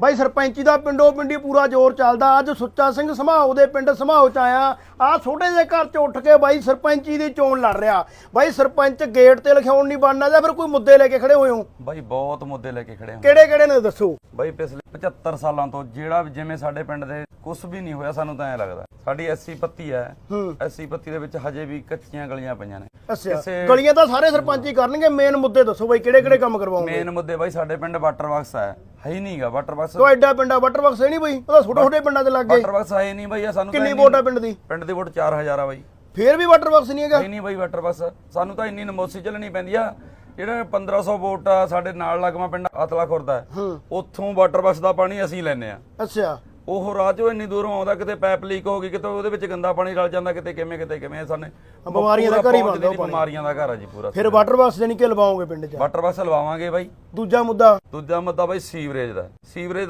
ਬਾਈ ਸਰਪੰਚੀ ਦਾ ਪਿੰਡੋ ਪਿੰਡੀ ਪੂਰਾ ਜ਼ੋਰ ਚੱਲਦਾ। ਅੱਜ ਸੁੱਚਾ ਸਿੰਘ ਸਮਾਓ ਦੇ ਪਿੰਡ ਸਮਾਓ ਚ ਆਇਆ। ਆ ਛੋਟੇ ਜਿਹੇ ਘਰ ਚ ਉੱਠ ਕੇ ਬਾਈ ਸਰਪੰਚੀ ਦੀ ਚੋਣ ਲੜ ਰਿਹਾ। ਬਾਈ ਸਰਪੰਚ ਗੇਟ ਤੇ ਲਿਖਾਉਣ ਨਹੀਂ ਬਣਨਾ ਜਾਂ ਫਿਰ ਕੋਈ ਮੁੱਦੇ ਲੈ ਕੇ ਖੜੇ ਹੋਏ ਹੋ? ਬਾਈ ਬਹੁਤ ਮੁੱਦੇ ਲੈ ਕੇ ਖੜੇ ਹਾਂ। ਕਿਹੜੇ ਕਿਹੜੇ ਨੇ ਦੱਸੋ? ਬਾਈ ਪਿਛਲੇ 75 ਸਾਲਾਂ ਤੋਂ ਜਿਹੜਾ ਵੀ ਜਿਵੇਂ ਸਾਡੇ ਪਿੰਡ ਦੇ ਕੁਝ ਵੀ ਨਹੀਂ ਹੋਇਆ ਸਾਨੂੰ ਤਾਂ ਐ ਲੱਗਦਾ। ਸਾਡੀ ਐਸੀ ਪੱਤੀ ਹੈ। ਹੂੰ। ਐਸੀ ਪੱਤੀ ਦੇ ਵਿੱਚ ਹਜੇ ਵੀ ਕੱਚੀਆਂ ਗਲੀਆਂ ਪਈਆਂ ਨੇ। ਅੱਛਾ। ਕਿਸੇ- ਗਲੀਆਂ ਤਾਂ ਸਾਰੇ ਸਰਪੰਚ ਹੀ ਕਰਨਗੇ। ਮੇਨ ਮੁੱਦੇ ਦੱਸੋ ਬਾਈ ਕਿਹੜੇ ਕਿਹੜੇ ਕੰਮ ਕਰਵਾਉਂਗੇ ਮੇਨ ਮੁੱਦੇ ਬਾਈ ਸਾਡੇ ਪਿੰਡ ਵਾਟਰ ਬਾਕਸ ਹੈ। ਹੈ ਹੀ ਨਹੀਂਗਾ ਵਾਟਰ ਬਾਕਸ ਤੋ ਐਡਾ ਪਿੰਡਾ ਵਾਟਰ ਬਾਕਸ ਹੈ ਨਹੀਂ ਬਾਈ? ਉਹਦਾ ਛੋਟੇ ਛੋਟੇ ਪਿੰਡਾਂ ਦੇ ਲੱਗੇ। ਵਾਟਰ ਬਾਕਸ ਹੈ ਨਹੀਂ ਬਾਈ ਇਹ ਸਾਨੂੰ ਤਾਂ ਕਿੰਨੀ ਇੰਨੀ- ਵੋਟ ਆ ਪਿੰਡ ਦੀ? ਪਿੰਡ ਦੀ ਵੋਟ 4000 ਆ ਬਾਈ। ਫੇਰ ਵੀ ਵਾਟਰ ਬਾਕਸ ਨਹੀਂ ਹੈਗਾ? ਹੈ ਨਹੀਂ ਬਾਈ ਵਾਟਰ ਬਾਕਸ ਸਾਨੂੰ ਤਾਂ ਇੰਨੀ ਨਮੋਸੀ ਚੱਲਣੀ ਪੈਂਦੀ ਆ। ਜਿਹੜਾ 1500 ਵੋਟ ਆ ਸਾਡੇ ਨਾਲ ਲੱਗਵਾ ਪਿੰਡ ਅਤਲਾ ਖੁਰਦਾ ਉੱਥੋਂ ਵਾਟਰ ਬਾਕਸ ਦਾ ਪਾਣੀ ਅਸੀਂ ਲੈਨੇ ਆ ਅੱਛਾ। ਉਹ ਰਾਜੋ ਇੰਨੀ ਦੂਰੋਂ ਆਉਂਦਾ ਕਿਤੇ ਪਾਈਪ ਲੀਕ ਹੋ ਗਈ ਕਿਤੇ ਉਹਦੇ ਵਿੱਚ ਗੰਦਾ ਪਾਣੀ ਰਲ ਜਾਂਦਾ ਕਿਤੇ ਕਿਵੇਂ ਕਿਤੇ ਕਿਵੇਂ ਸਾਨੇ। ਬਿਮਾਰੀਆਂ ਦਾ ਘਰ ਹੀ ਬਣਦਾ ਬਿਮਾਰੀਆਂ ਦਾ ਘਰ ਆ ਜੀ ਪੂਰਾ। ਫਿਰ ਵਾਟਰ ਬਾਕਸ ਜਾਨੀ ਕਿ ਲਵਾਓਗੇ ਪਿੰਡ 'ਚ? ਵਾਟਰ ਬਾਕਸ ਲਵਾਵਾਂਗੇ ਬਾਈ। ਦੂਜਾ ਮੁੱਦਾ? ਦੂਜਾ ਮੁੱਦਾ ਬਾਈ ਸੀਵਰੇਜ ਦਾ। ਸੀਵਰੇਜ